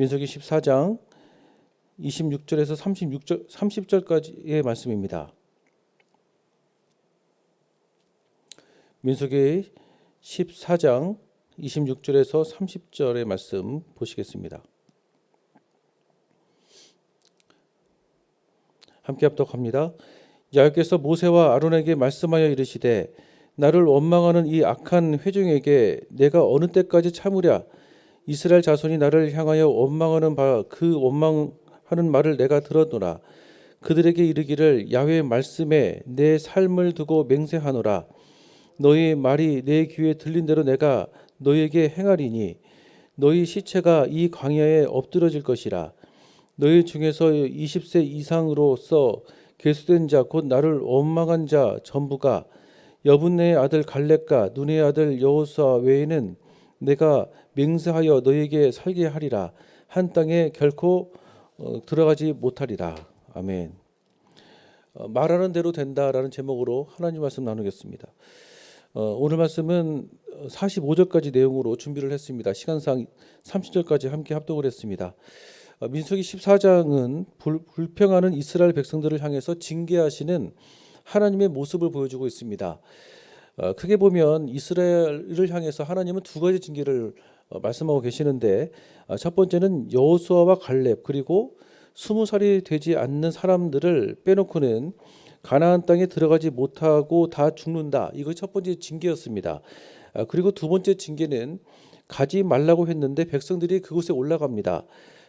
민수기 14장 26절에서 36절 30절까지의 말씀입니다. 민수기 14장 26절에서 30절의 말씀 보시겠습니다. 함께 합독합니다. 야훼께서 모세와 아론에게 말씀하여 이르시되 나를 원망하는 이 악한 회중에게 내가 어느 때까지 참으랴 이스라엘 자손이 나를 향하여 원망하는 바 그 원망하는 말을 내가 들었노라. 그들에게 이르기를 야훼의 말씀에 내 삶을 두고 맹세하노라. 너희 말이 내 귀에 들린 대로 내가 너희에게 행하리니 너희 시체가 이 광야에 엎드러질 것이라. 너희 중에서 20세 이상으로서 계수된 자 곧 나를 원망한 자 전부가 여분네의 아들 갈렙과 눈의 아들 여호수아 외에는 내가 맹세하여 너희에게 살게 하리라 한 땅에 결코 어, 들어가지 못하리라 아멘. 어, 말하는 대로 된다라는 제목으로 하나님 말씀 나누겠습니다. 어, 오늘 말씀은 45절까지 내용으로 준비를 했습니다. 시간상 30절까지 함께 합독을 했습니다. 어, 민수기 14장은 불, 불평하는 이스라엘 백성들을 향해서 징계하시는 하나님의 모습을 보여주고 있습니다. 어, 크게 보면 이스라엘을 향해서 하나님은 두 가지 징계를 어, 말씀하고 계시는데 어, 첫 번째는 여호수아와 갈렙 그리고 스무 살이 되지 않는 사람들을 빼놓고는 가나안 땅에 들어가지 못하고 다 죽는다. 이거 첫 번째 징계였습니다. 아, 그리고 두 번째 징계는 가지 말라고 했는데 백성들이 그곳에 올라갑니다.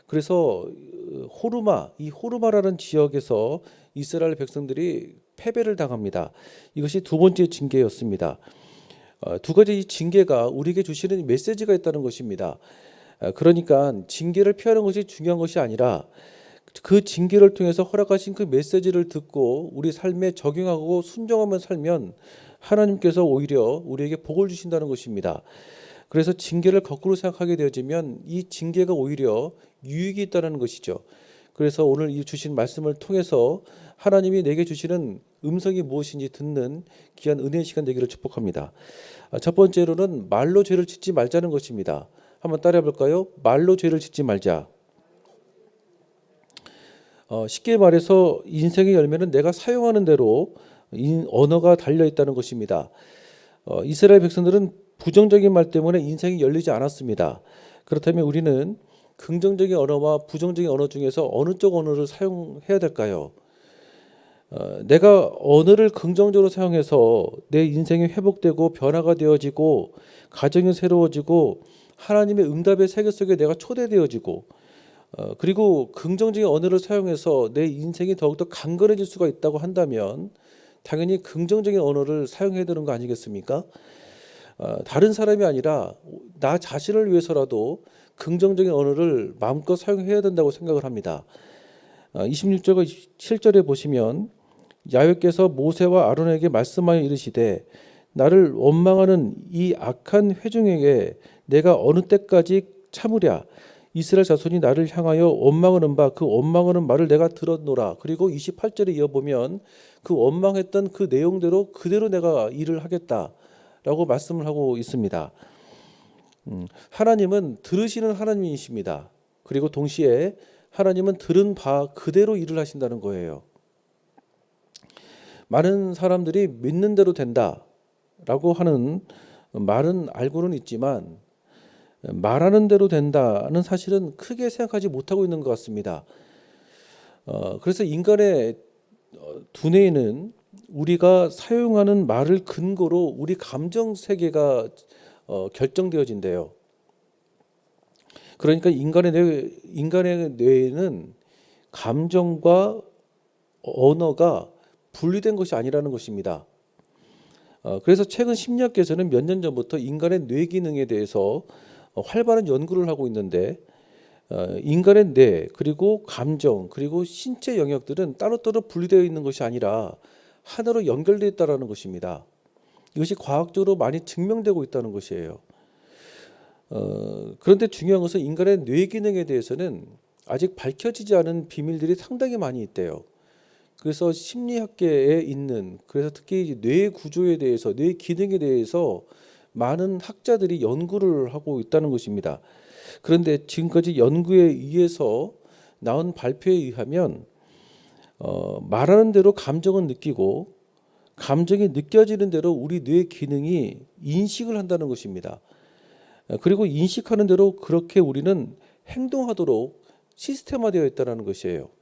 그래서 어, 호르마 이 호르마라는 지역에서 이스라엘 백성들이 패배를 당합니다. 이것이 두 번째 징계였습니다. 어, 두 가지 이 징계가 우리에게 주시는 메시지가 있다는 것입니다. 어, 그러니까 징계를 피하는 것이 중요한 것이 아니라 그 징계를 통해서 허락하신 그 메시지를 듣고 우리 삶에 적용하고 순종하며 살면 하나님께서 오히려 우리에게 복을 주신다는 것입니다. 그래서 징계를 거꾸로 생각하게 되어지면 이 징계가 오히려 유익이 있다는 것이죠. 그래서 오늘 이 주신 말씀을 통해서 하나님이 내게 주시는 음성이 무엇인지 듣는 귀한 은혜의 시간 되기를 축복합니다. 아, 첫 번째로는 말로 죄를 짓지 말자는 것입니다. 한번 따라해 볼까요? 말로 죄를 짓지 말자. 어, 쉽게 말해서 인생의 열매는 내가 사용하는 대로 인, 언어가 달려 있다는 것입니다. 어, 이스라엘 백성들은 부정적인 말 때문에 인생이 열리지 않았습니다. 그렇다면 우리는 긍정적인 언어와 부정적인 언어 중에서 어느 쪽 언어를 사용해야 될까요? 어, 내가 언어를 긍정적으로 사용해서 내 인생이 회복되고 변화가 되어지고 가정이 새로워지고 하나님의 응답의 세계 속에 내가 초대되어지고 어, 그리고 긍정적인 언어를 사용해서 내 인생이 더욱더 강건해질 수가 있다고 한다면 당연히 긍정적인 언어를 사용해야 되는 거 아니겠습니까? 어, 다른 사람이 아니라 나 자신을 위해서라도 긍정적인 언어를 마음껏 사용해야 된다고 생각을 합니다. 어, 26절과 27절에 보시면 야훼께서 모세와 아론에게 말씀하여 이르시되 나를 원망하는 이 악한 회중에게 내가 어느 때까지 참으랴 이스라엘 자손이 나를 향하여 원망하는 바 그 원망하는 말을 내가 들었노라. 그리고 28절에 이어 보면 그 원망했던 그 내용대로 그대로 내가 일을 하겠다라고 말씀을 하고 있습니다. 음, 하나님은 들으시는 하나님이십니다. 그리고 동시에 하나님은 들은 바 그대로 일을 하신다는 거예요. 많은 사람들이 믿는 대로 된다라고 하는 말은 알고는 있지만 말하는 대로 된다는 사실은 크게 생각하지 못하고 있는 것 같습니다. 어, 그래서 인간의 어, 두뇌에는 우리가 사용하는 말을 근거로 우리 감정 세계가 어, 결정되어진대요. 그러니까 인간의 뇌, 인간의 뇌에는 감정과 언어가 분리된 것이 아니라는 것입니다. 어, 그래서 최근 심리학계에서는 몇 년 전부터 인간의 뇌 기능에 대해서 어, 활발한 연구를 하고 있는데 어, 인간의 뇌 그리고 감정 그리고 신체 영역들은 따로따로 분리되어 있는 것이 아니라 하나로 연결되어 있다라는 것입니다. 이것이 과학적으로 많이 증명되고 있다는 것이에요. 어, 그런데 중요한 것은 인간의 뇌 기능에 대해서는 아직 밝혀지지 않은 비밀들이 상당히 많이 있대요. 그래서 심리학계에 있는 그래서 특히 뇌 구조에 대해서 뇌 기능에 대해서 많은 학자들이 연구를 하고 있다는 것입니다. 그런데 지금까지 연구에 의해서 나온 발표에 의하면 어, 말하는 대로 감정은 느끼고 감정이 느껴지는 대로 우리 뇌 기능이 인식을 한다는 것입니다. 어, 그리고 인식하는 대로 그렇게 우리는 행동하도록 시스템화되어 있다는 것이에요.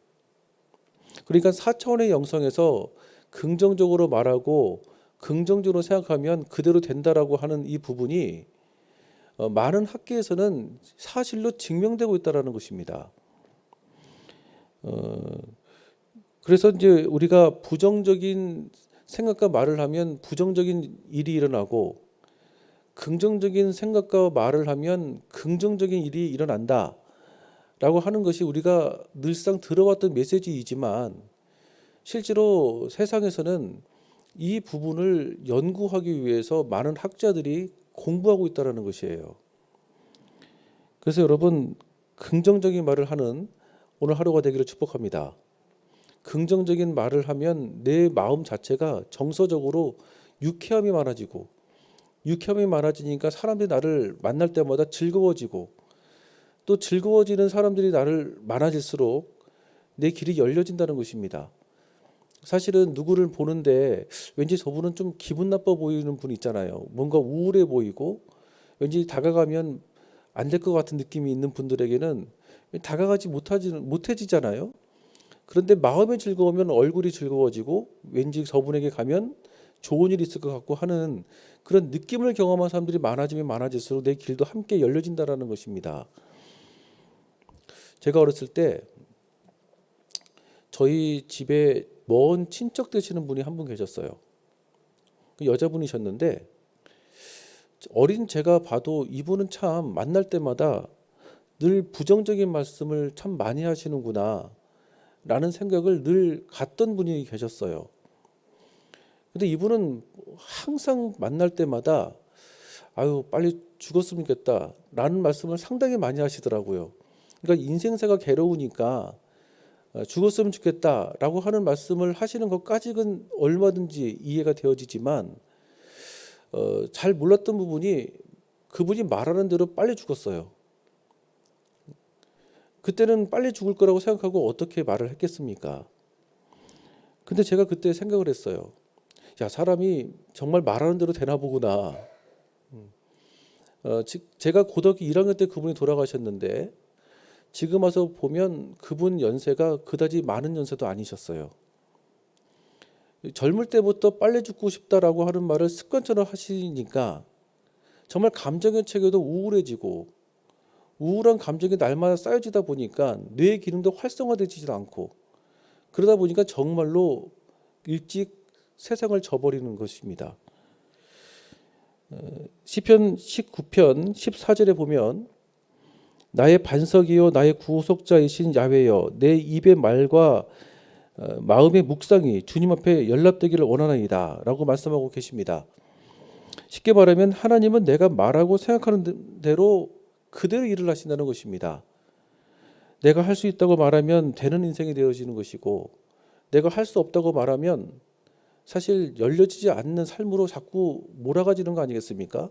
그러니까 4차원의 영성에서 긍정적으로 말하고 긍정적으로 생각하면 그대로 된다라고 하는 이 부분이 어, 많은 학계에서는 사실로 증명되고 있다라는 것입니다. 어, 그래서 이제 우리가 부정적인 생각과 말을 하면 부정적인 일이 일어나고 긍정적인 생각과 말을 하면 긍정적인 일이 일어난다. 라고 하는 것이 우리가 늘상 들어왔던 메시지이지만 실제로 세상에서는 이 부분을 연구하기 위해서 많은 학자들이 공부하고 있다는 것이에요. 그래서 여러분 긍정적인 말을 하는 오늘 하루가 되기를 축복합니다. 긍정적인 말을 하면 내 마음 자체가 정서적으로 유쾌함이 많아지고 유쾌함이 많아지니까 사람들이 나를 만날 때마다 즐거워지고 또 즐거워지는 사람들이 나를 많아질수록 내 길이 열려진다는 것입니다. 사실은 누구를 보는데 왠지 저분은 좀 기분 나빠 보이는 분 있잖아요. 뭔가 우울해 보이고 왠지 다가가면 안 될 것 같은 느낌이 있는 분들에게는 다가가지 못하지 못해지잖아요. 그런데 마음이 즐거우면 얼굴이 즐거워지고 왠지 저분에게 가면 좋은 일이 있을 것 같고 하는 그런 느낌을 경험한 사람들이 많아지면 많아질수록 내 길도 함께 열려진다라는 것입니다. 제가 어렸을 때 저희 집에 먼 친척 되시는 분이 한 분 계셨어요. 그 여자분이셨는데 어린 제가 봐도 이분은 참 만날 때마다 늘 부정적인 말씀을 참 많이 하시는구나 라는 생각을 늘 갖던 분이 계셨어요. 근데 이분은 항상 만날 때마다 아유 빨리 죽었으면 좋겠다 라는 말씀을 상당히 많이 하시더라고요. 그러니까 인생사가 괴로우니까 어, 죽었으면 좋겠다라고 하는 말씀을 하시는 것까지는 얼마든지 이해가 되어지지만 어, 잘 몰랐던 부분이 그분이 말하는 대로 빨리 죽었어요. 그때는 빨리 죽을 거라고 생각하고 어떻게 말을 했겠습니까? 근데 제가 그때 생각을 했어요. 야 사람이 정말 말하는 대로 되나 보구나. 음. 어, 제가 고등학교 1학년 때 그분이 돌아가셨는데 지금 와서 보면 그분 연세가 그다지 많은 연세도 아니셨어요. 젊을 때부터 빨리 죽고 싶다라고 하는 말을 습관처럼 하시니까 정말 감정의 체계도 우울해지고 우울한 감정이 날마다 쌓여지다 보니까 뇌 기능도 활성화되지도 않고 그러다 보니까 정말로 일찍 세상을 져버리는 것입니다. 어, 시편 19편 14절에 보면 나의 반석이요 나의 구속자이신 야훼여 내 입의 말과 어, 마음의 묵상이 주님 앞에 연락되기를 원하나이다라고 말씀하고 계십니다. 쉽게 말하면 하나님은 내가 말하고 생각하는 대로 그대로 일을 하신다는 것입니다. 내가 할 수 있다고 말하면 되는 인생이 되어지는 것이고 내가 할 수 없다고 말하면 사실 열려지지 않는 삶으로 자꾸 몰아가지는 거 아니겠습니까?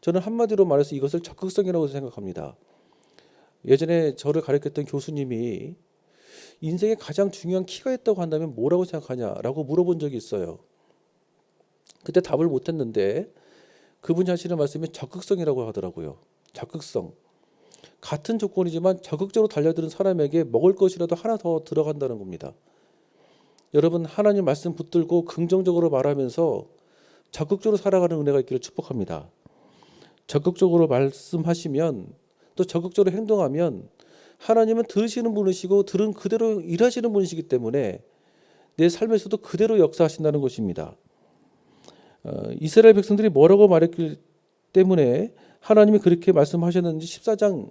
저는 한마디로 말해서 이것을 적극성이라고 생각합니다. 예전에 저를 가르쳤던 교수님이 인생에 가장 중요한 키가 있다고 한다면 뭐라고 생각하냐라고 물어본 적이 있어요. 그때 답을 못 했는데 그분이 하시는 말씀이 적극성이라고 하더라고요. 적극성. 같은 조건이지만 적극적으로 달려드는 사람에게 먹을 것이라도 하나 더 들어간다는 겁니다. 여러분 하나님 말씀 붙들고 긍정적으로 말하면서 적극적으로 살아가는 은혜가 있기를 축복합니다. 적극적으로 말씀하시면 또 적극적으로 행동하면 하나님은 들으시는 분이시고 들은 그대로 일하시는 분이시기 때문에 내 삶에서도 그대로 역사하신다는 것입니다. 어, 이스라엘 백성들이 뭐라고 말했기 때문에 하나님이 그렇게 말씀하셨는지 14장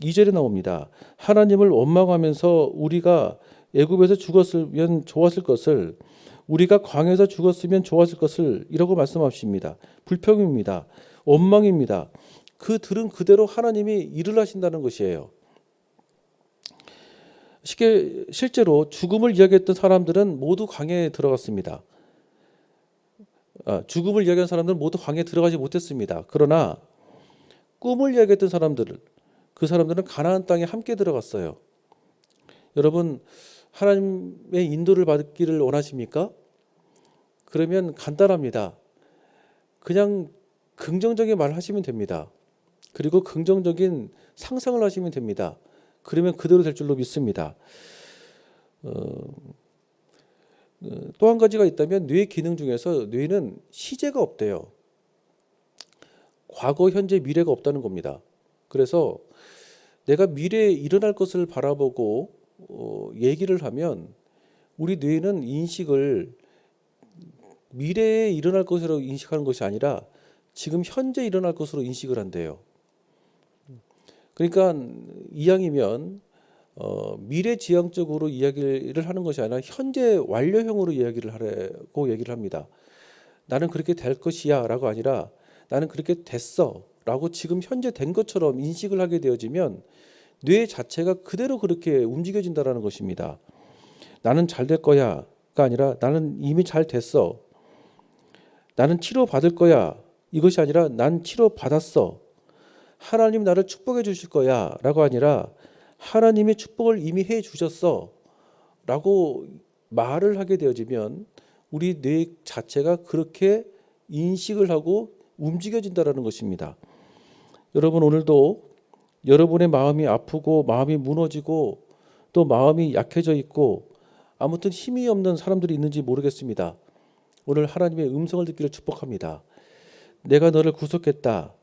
2절에 나옵니다. 하나님을 원망하면서 우리가 애굽에서 죽었으면 좋았을 것을 우리가 광에서 죽었으면 좋았을 것을 이라고 말씀하십니다. 불평입니다. 원망입니다. 그 들은 그대로 하나님이 일을 하신다는 것이에요. 쉽게 실제로 죽음을 이야기했던 사람들은 모두 광야에 들어갔습니다. 아, 죽음을 이야기한 사람들은 모두 광야에 들어가지 못했습니다. 그러나 꿈을 이야기했던 사람들, 그 사람들은 가나안 땅에 함께 들어갔어요. 여러분 하나님의 인도를 받기를 원하십니까? 그러면 간단합니다. 그냥 긍정적인 말을 하시면 됩니다. 그리고 긍정적인 상상을 하시면 됩니다. 그러면 그대로 될 줄로 믿습니다. 어, 또한 가지가 있다면 뇌 기능 중에서 뇌는 시제가 없대요. 과거, 현재, 미래가 없다는 겁니다. 그래서 내가 미래에 일어날 것을 바라보고 어, 얘기를 하면 우리 뇌는 인식을 미래에 일어날 것으로 인식하는 것이 아니라 지금 현재 일어날 것으로 인식을 한대요. 그러니까 이왕이면 어, 미래지향적으로 이야기를 하는 것이 아니라 현재 완료형으로 이야기를 하라고 얘기를 합니다. 나는 그렇게 될 것이야라고 아니라 나는 그렇게 됐어라고 지금 현재 된 것처럼 인식을 하게 되어지면 뇌 자체가 그대로 그렇게 움직여진다라는 것입니다. 나는 잘 될 거야가 아니라 나는 이미 잘 됐어. 나는 치료 받을 거야. 이것이 아니라 난 치료 받았어. 하나님 나를 축복해 주실 거야 라고 아니라 하나님의 축복을 이미 해 주셨어. 라고 말을 하게 되어지면 우리 뇌 자체가 그렇게 인식을 하고 움직여진다라는 것입니다. 여러분 오늘도 여러분의 마음이 아프고 마음이 무너지고 또 마음이 약해져 있고 아무튼 힘이 없는 사람들이 있는지 모르겠습니다. 오늘 하나님의 음성을 듣기를 축복합니다. 내가 너를 구속했다.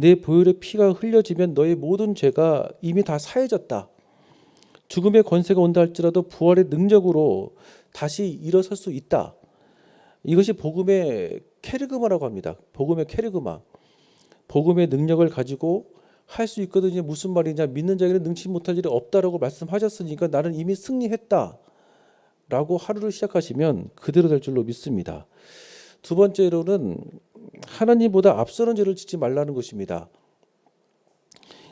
내 보혈의 피가 흘려지면 너의 모든 죄가 이미 다 사해졌다. 죽음의 권세가 온다 할지라도 부활의 능력으로 다시 일어설 수 있다. 이것이 복음의 케르그마라고 합니다. 복음의 케르그마. 복음의 능력을 가지고 할 수 있거든요. 무슨 말이냐? 믿는 자에게는 능치 못할 일이 없다라고 말씀하셨으니까 나는 이미 승리했다. 라고 하루를 시작하시면 그대로 될 줄로 믿습니다. 두 번째로는 하나님보다 앞서는 죄를 짓지 말라는 것입니다.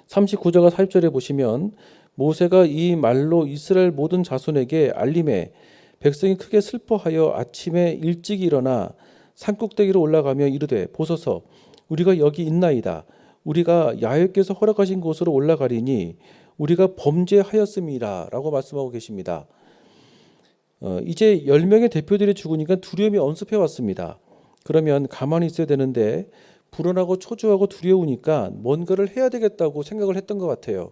39절과 40절에 보시면 모세가 이 말로 이스라엘 모든 자손에게 알림해 백성이 크게 슬퍼하여 아침에 일찍 일어나 산꼭대기로 올라가며 이르되 보소서 우리가 여기 있나이다 우리가 야훼께서 허락하신 곳으로 올라가리니 우리가 범죄하였음이라라고 말씀하고 계십니다. 어, 이제 10명의 대표들이 죽으니까 두려움이 언습해 왔습니다. 그러면 가만히 있어야 되는데 불안하고 초조하고 두려우니까 뭔가를 해야 되겠다고 생각을 했던 것 같아요.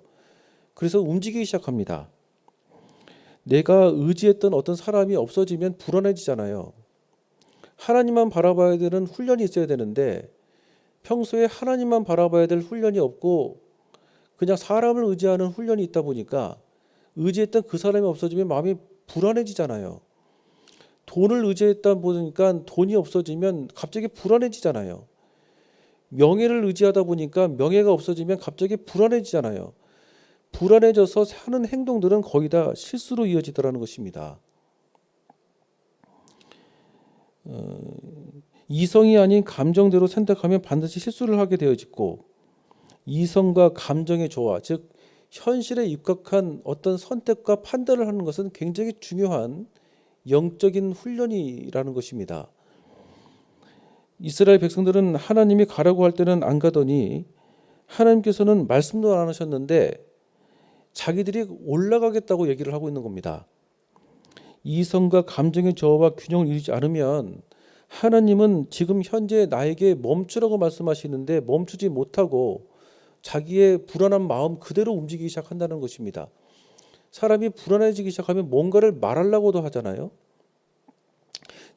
그래서 움직이기 시작합니다. 내가 의지했던 어떤 사람이 없어지면 불안해지잖아요. 하나님만 바라봐야 되는 훈련이 있어야 되는데 평소에 하나님만 바라봐야 될 훈련이 없고 그냥 사람을 의지하는 훈련이 있다 보니까 의지했던 그 사람이 없어지면 마음이 불안해지잖아요. 돈을 의지했다 보니까 돈이 없어지면 갑자기 불안해지잖아요. 명예를 의지하다 보니까 명예가 없어지면 갑자기 불안해지잖아요. 불안해져서 하는 행동들은 거의 다 실수로 이어지더라는 것입니다. 어, 이성이 아닌 감정대로 선택하면 반드시 실수를 하게 되어지고 이성과 감정의 조화, 즉 현실에 입각한 어떤 선택과 판단을 하는 것은 굉장히 중요한 영적인 훈련이라는 것입니다. 이스라엘 백성들은 하나님이 가라고 할 때는 안 가더니 하나님께서는 말씀도 안 하셨는데 자기들이 올라가겠다고 얘기를 하고 있는 겁니다. 이성과 감정의 저와 균형을 이루지 않으면 하나님은 지금 현재 나에게 멈추라고 말씀하시는데 멈추지 못하고 자기의 불안한 마음 그대로 움직이기 시작한다는 것입니다. 사람이 불안해지기 시작하면 뭔가를 말하려고도 하잖아요.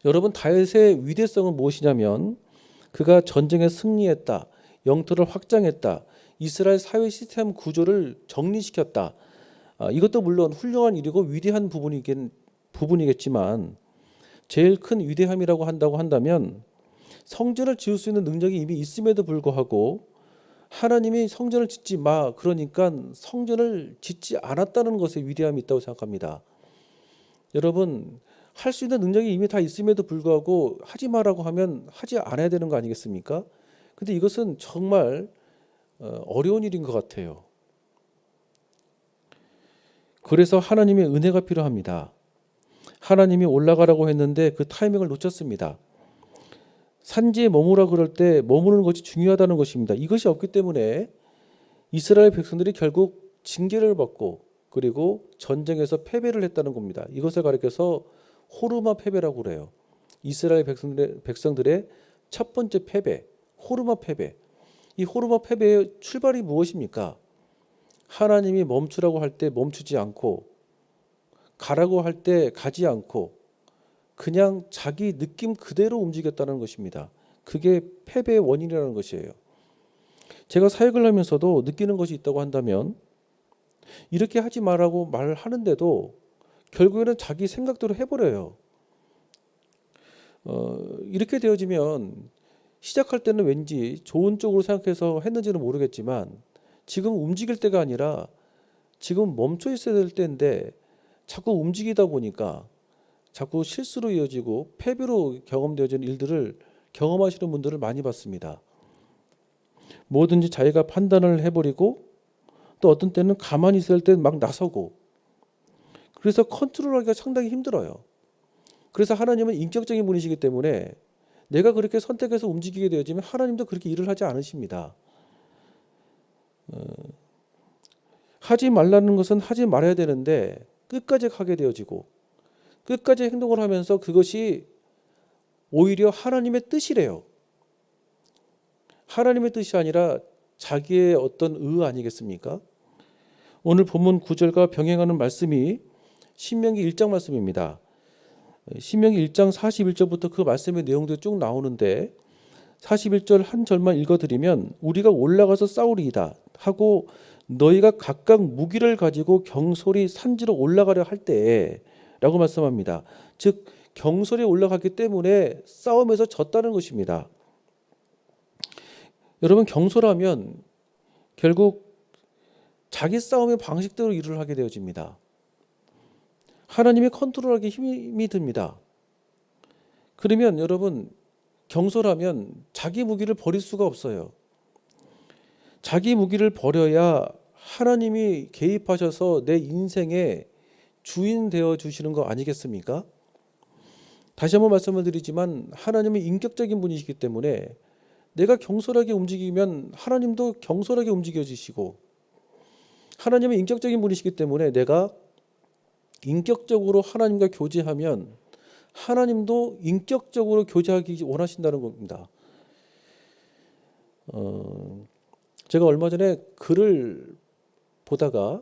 여러분 다윗의 위대성은 무엇이냐면 그가 전쟁에 승리했다. 영토를 확장했다. 이스라엘 사회 시스템 구조를 정리시켰다. 아, 이것도 물론 훌륭한 일이고 위대한 부분이긴 부분이겠지만 제일 큰 위대함이라고 한다고 한다면 성전을 지을 수 있는 능력이 이미 있음에도 불구하고 하나님이 성전을 짓지 마 그러니까 성전을 짓지 않았다는 것에 위대함이 있다고 생각합니다. 여러분 할 수 있는 능력이 이미 다 있음에도 불구하고 하지 마라고 하면 하지 않아야 되는 거 아니겠습니까? 근데 이것은 정말 어, 어려운 일인 것 같아요. 그래서 하나님의 은혜가 필요합니다. 하나님이 올라가라고 했는데 그 타이밍을 놓쳤습니다. 산지에 머무라 그럴 때 머무는 것이 중요하다는 것입니다. 이것이 없기 때문에 이스라엘 백성들이 결국 징계를 받고 그리고 전쟁에서 패배를 했다는 겁니다. 이것을 가리켜서 호르마 패배라고 그래요. 이스라엘 백성들의, 백성들의 첫 번째 패배, 호르마 패배. 이 호르마 패배의 출발이 무엇입니까? 하나님이 멈추라고 할 때 멈추지 않고 가라고 할 때 가지 않고 그냥 자기 느낌 그대로 움직였다는 것입니다. 그게 패배의 원인이라는 것이에요. 제가 사역을 하면서도 느끼는 것이 있다고 한다면 이렇게 하지 말라고 말하는데도 결국에는 자기 생각대로 해버려요. 어, 이렇게 되어지면 시작할 때는 왠지 좋은 쪽으로 생각해서 했는지는 모르겠지만 지금 움직일 때가 아니라 지금 멈춰 있어야 될 때인데 자꾸 움직이다 보니까 자꾸 실수로 이어지고 패배로 경험되어지는 일들을 경험하시는 분들을 많이 봤습니다. 뭐든지 자기가 판단을 해버리고 또 어떤 때는 가만히 있을 때 막 나서고 그래서 컨트롤하기가 상당히 힘들어요. 그래서 하나님은 인격적인 분이시기 때문에 내가 그렇게 선택해서 움직이게 되어지면 하나님도 그렇게 일을 하지 않으십니다. 어, 하지 말라는 것은 하지 말아야 되는데 끝까지 하게 되어지고 끝까지 행동을 하면서 그것이 오히려 하나님의 뜻이래요. 하나님의 뜻이 아니라 자기의 어떤 의 아니겠습니까? 오늘 본문 9절과 병행하는 말씀이 신명기 1장 말씀입니다. 신명기 1장 41절부터 그 말씀의 내용들이 쭉 나오는데 41절 한 절만 읽어드리면 우리가 올라가서 싸우리이다 하고 너희가 각각 무기를 가지고 경솔이 산지로 올라가려 할 때 라고 말씀합니다. 즉 경솔이 올라갔기 때문에 싸움에서 졌다는 것입니다. 여러분 경솔하면 결국 자기 싸움의 방식대로 일을 하게 되어집니다. 하나님이 컨트롤하기 힘이 듭니다. 그러면 여러분 경솔하면 자기 무기를 버릴 수가 없어요. 자기 무기를 버려야 하나님이 개입하셔서 내 인생의 주인 되어 주시는 거 아니겠습니까? 다시 한번 말씀을 드리지만 하나님은 인격적인 분이시기 때문에 내가 경솔하게 움직이면 하나님도 경솔하게 움직여 주시고 하나님은 인격적인 분이시기 때문에 내가 인격적으로 하나님과 교제하면 하나님도 인격적으로 교제하기 원하신다는 겁니다. 어, 제가 얼마 전에 글을 보다가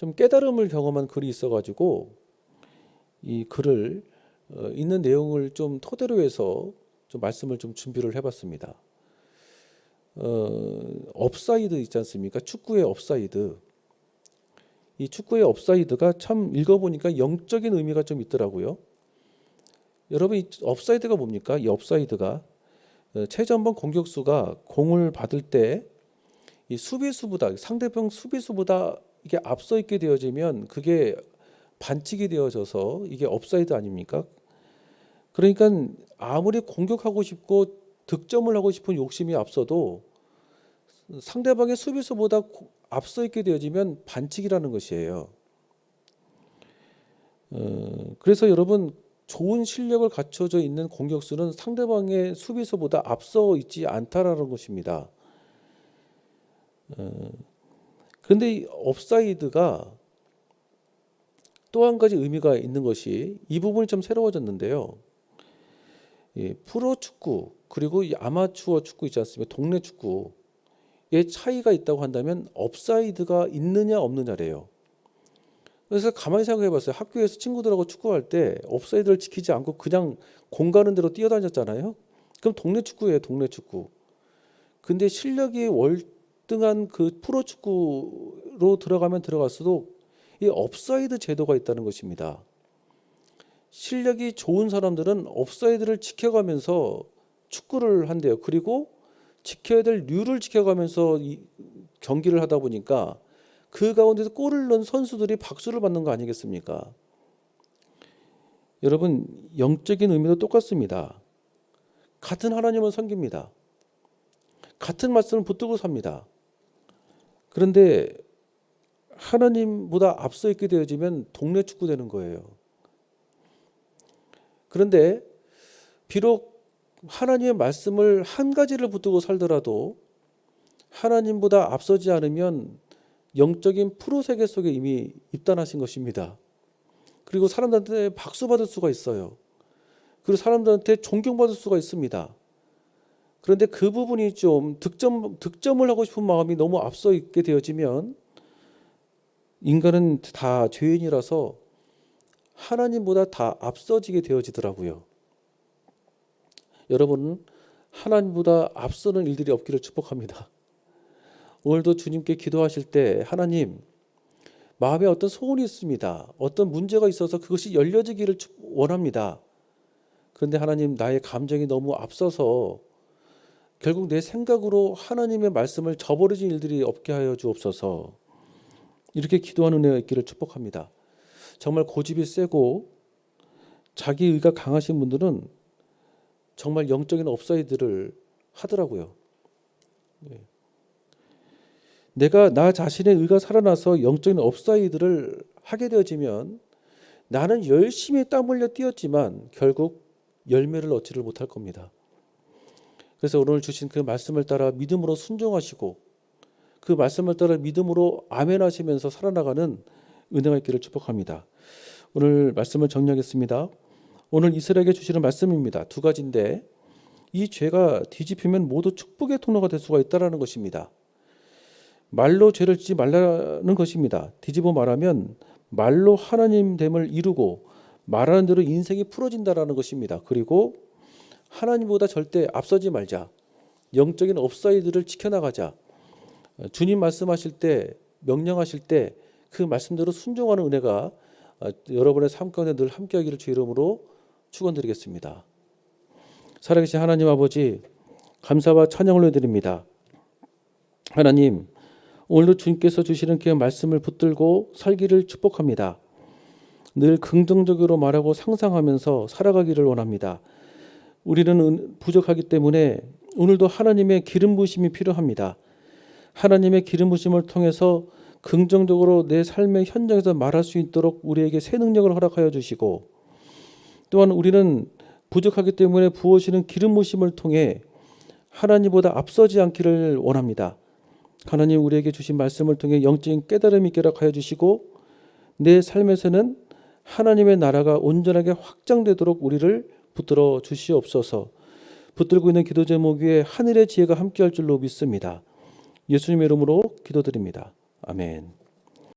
좀 깨달음을 경험한 글이 있어가지고 이 글을 어, 있는 내용을 좀 토대로 해서 좀 말씀을 좀 준비를 해봤습니다. 어, 업사이드 있지 않습니까? 축구의 업사이드. 이 축구의 업사이드가 참 읽어보니까 영적인 의미가 좀 있더라고요. 여러분 이 업사이드가 뭡니까? 이 업사이드가 어, 최전방 공격수가 공을 받을 때 이 수비수보다 상대방 수비수보다 이게 앞서 있게 되어지면 그게 반칙이 되어져서 이게 업사이드 아닙니까? 그러니까 아무리 공격하고 싶고 득점을 하고 싶은 욕심이 앞서도 상대방의 수비수보다 앞서 있게 되어지면 반칙이라는 것이에요. 어, 그래서 여러분 좋은 실력을 갖춰져 있는 공격수는 상대방의 수비수보다 앞서 있지 않다라는 것입니다. 어, 그런데 이 업사이드가 또 한 가지 의미가 있는 것이 이 부분이 좀 새로워졌는데요. 이 프로 축구 그리고 이 아마추어 축구 있지 않습니까? 동네 축구의 차이가 있다고 한다면 업사이드가 있느냐 없느냐래요. 그래서 가만히 생각해 봤어요. 학교에서 친구들하고 축구할 때 업사이드를 지키지 않고 그냥 공 가는 대로 뛰어다녔잖아요. 그럼 동네 축구예요, 동네 축구. 근데 실력이 월 등한 그 프로 축구로 들어가면 들어갈수록 이 업사이드 제도가 있다는 것입니다. 실력이 좋은 사람들은 업사이드를 지켜가면서 축구를 한대요. 그리고 지켜야 될 류를 지켜가면서 이 경기를 하다 보니까 그 가운데서 골을 넣은 선수들이 박수를 받는 거 아니겠습니까? 여러분 영적인 의미도 똑같습니다. 같은 하나님을 섬깁니다. 같은 말씀을 붙들고 삽니다. 그런데 하나님보다 앞서 있게 되어지면 동네 축구 되는 거예요. 그런데 비록 하나님의 말씀을 한 가지를 붙들고 살더라도 하나님보다 앞서지 않으면 영적인 프로 세계 속에 이미 입단하신 것입니다. 그리고 사람들한테 박수 받을 수가 있어요. 그리고 사람들한테 존경받을 수가 있습니다. 그런데 그 부분이 좀 득점 득점을 하고 싶은 마음이 너무 앞서 있게 되어지면 인간은 다 죄인이라서 하나님보다 다 앞서지게 되어지더라고요. 여러분은 하나님보다 앞서는 일들이 없기를 축복합니다. 오늘도 주님께 기도하실 때 하나님 마음에 어떤 소원이 있습니다. 어떤 문제가 있어서 그것이 열려지기를 축- 원합니다. 그런데 하나님 나의 감정이 너무 앞서서 결국 내 생각으로 하나님의 말씀을 저버리진 일들이 없게 하여 주옵소서. 이렇게 기도하는 은혜가 있기를 축복합니다. 정말 고집이 세고 자기 의가 강하신 분들은 정말 영적인 업사이드를 하더라고요. 예. 내가 나 자신의 의가 살아나서 영적인 업사이드를 하게 되어지면 나는 열심히 땀 흘려 뛰었지만 결국 열매를 얻지를 못할 겁니다. 그래서 오늘 주신 그 말씀을 따라 믿음으로 순종하시고 그 말씀을 따라 믿음으로 아멘 하시면서 살아나가는 은혜가 있기를 축복합니다. 오늘 말씀을 정리하겠습니다. 오늘 이스라엘에게 주시는 말씀입니다. 두 가지인데 이 죄가 뒤집히면 모두 축복의 통로가 될 수가 있다라는 것입니다. 말로 죄를 짓지 말라는 것입니다. 뒤집어 말하면 말로 하나님 됨을 이루고 말하는 대로 인생이 풀어진다라는 것입니다. 그리고 하나님보다 절대 앞서지 말자. 영적인 업사이드를 지켜나가자. 주님 말씀하실 때 명령하실 때 그 말씀대로 순종하는 은혜가 어, 여러분의 삶 가운데 늘 함께하기를 주 이름으로 축원드리겠습니다. 살아계신 하나님 아버지 감사와 찬양을 올려드립니다. 하나님 오늘도 주님께서 주시는 그 말씀을 붙들고 살기를 축복합니다. 늘 긍정적으로 말하고 상상하면서 살아가기를 원합니다. 우리는 은- 부족하기 때문에 오늘도 하나님의 기름 부심이 필요합니다. 하나님의 기름 부심을 통해서 긍정적으로 내 삶의 현장에서 말할 수 있도록 우리에게 새 능력을 허락하여 주시고 또한 우리는 부족하기 때문에 부어지는 기름 부심을 통해 하나님보다 앞서지 않기를 원합니다. 하나님 우리에게 주신 말씀을 통해 영적인 깨달음이 있게 하여 주시고 내 삶에서는 하나님의 나라가 온전하게 확장되도록 우리를 붙들어 주시옵소서. 붙들고 있는 기도 제목 위에 하늘의 지혜가 함께할 줄로 믿습니다. 예수님의 이름으로 기도드립니다. 아멘.